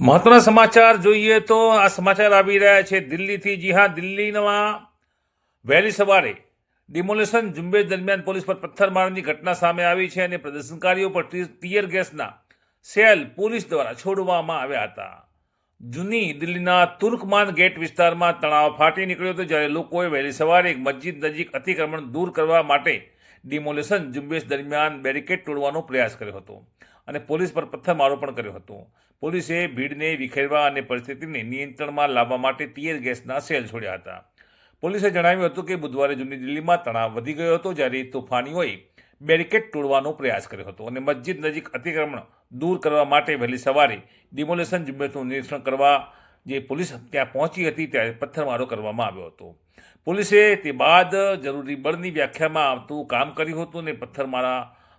મહત્વના સમાચાર જોઈએ તો આ સમાચાર આવી રહ્યા છે દિલ્હીથી. જી હા, દિલ્હીમાં વહેલી સવારે ડિમોલેશન ઝુંબેશ દરમિયાન પોલીસ પર પથ્થરમારની ઘટના સામે આવી છે અને પ્રદર્શનકારીઓ પર ટીયર ગેસના સેલ પોલીસ દ્વારા છોડવામાં આવ્યા હતા. જૂની દિલ્હીના તુર્કમાન ગેટ વિસ્તારમાં તણાવ ફાટી નીકળ્યો હતો જ્યારે લોકોએ વહેલી સવારે એક મસ્જિદ નજીક અતિક્રમણ દૂર કરવા માટે ડિમોલેશન ઝુંબેશ દરમિયાન બેરિકેડ તોડવાનો પ્રયાસ કર્યો હતો. અને પોલીસ પર પથ્થરમારો પણ કર્યો હતો. પોલીસે ભીડને વિખેરવા અને પરિસ્થિતિને નિયંત્રણમાં લાવવા માટે ટીયર ગેસના સેલ છોડ્યા હતા. પોલીસે જણાવ્યું હતું કે બુધવારે જૂની દિલ્હીમાં તણાવ વધી ગયો હતો જ્યારે તોફાનીઓએ બેરિકેડ તોડવાનો પ્રયાસ કર્યો હતો અને મસ્જિદ નજીક અતિક્રમણ દૂર કરવા માટે વહેલી સવારે ડિમોલેશન ઝુંબેશનું નિરીક્ષણ કરવા જે પોલીસ ત્યાં પહોંચી હતી ત્યારે પથ્થરમારો કરવામાં આવ્યો હતો. પોલીસે તે બાદ જરૂરી બળની વ્યાખ્યામાં આવતું કામ કર્યું હતું અને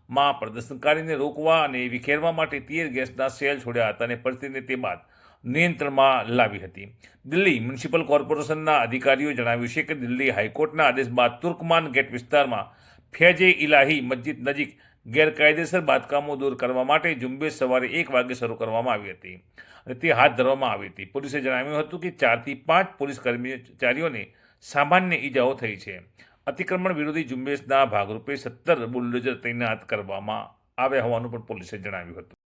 પથ્થરમારામાં પ્રદર્શનકારીને રોકવા અને વિખેરવા માટે ટીયર ગેસના સેલ છોડ્યા હતા અને પરિસ્થિતિને તે બાદ નિયંત્રણમાં લાવી હતી. દિલ્હી મ્યુનિસિપલ કોર્પોરેશનના અધિકારીઓએ જણાવ્યું છે કે દિલ્હી હાઈકોર્ટના આદેશ બાદ તુર્કમાન ગેટ વિસ્તારમાં ફેજે ઇલાહી મસ્જિદ નજીક ગેરકાયદેસર બાંધકામો દૂર કરવા માટે ઝુંબેશ સવારે એક વાગે શરૂ કરવામાં આવી હતી અને તે હાથ ધરવામાં આવી હતી. પોલીસે જણાવ્યું હતું કે ચારથી પાંચ પોલીસ કર્મચારીઓને સામાન્ય ઈજાઓ થઈ છે. અતિક્રમણ વિરોધી ઝુંબેશના ભાગરૂપે સત્તર બુલડોઝર તૈનાત કરવામાં આવ્યા હોવાનું પણ પોલીસે જણાવ્યું હતું.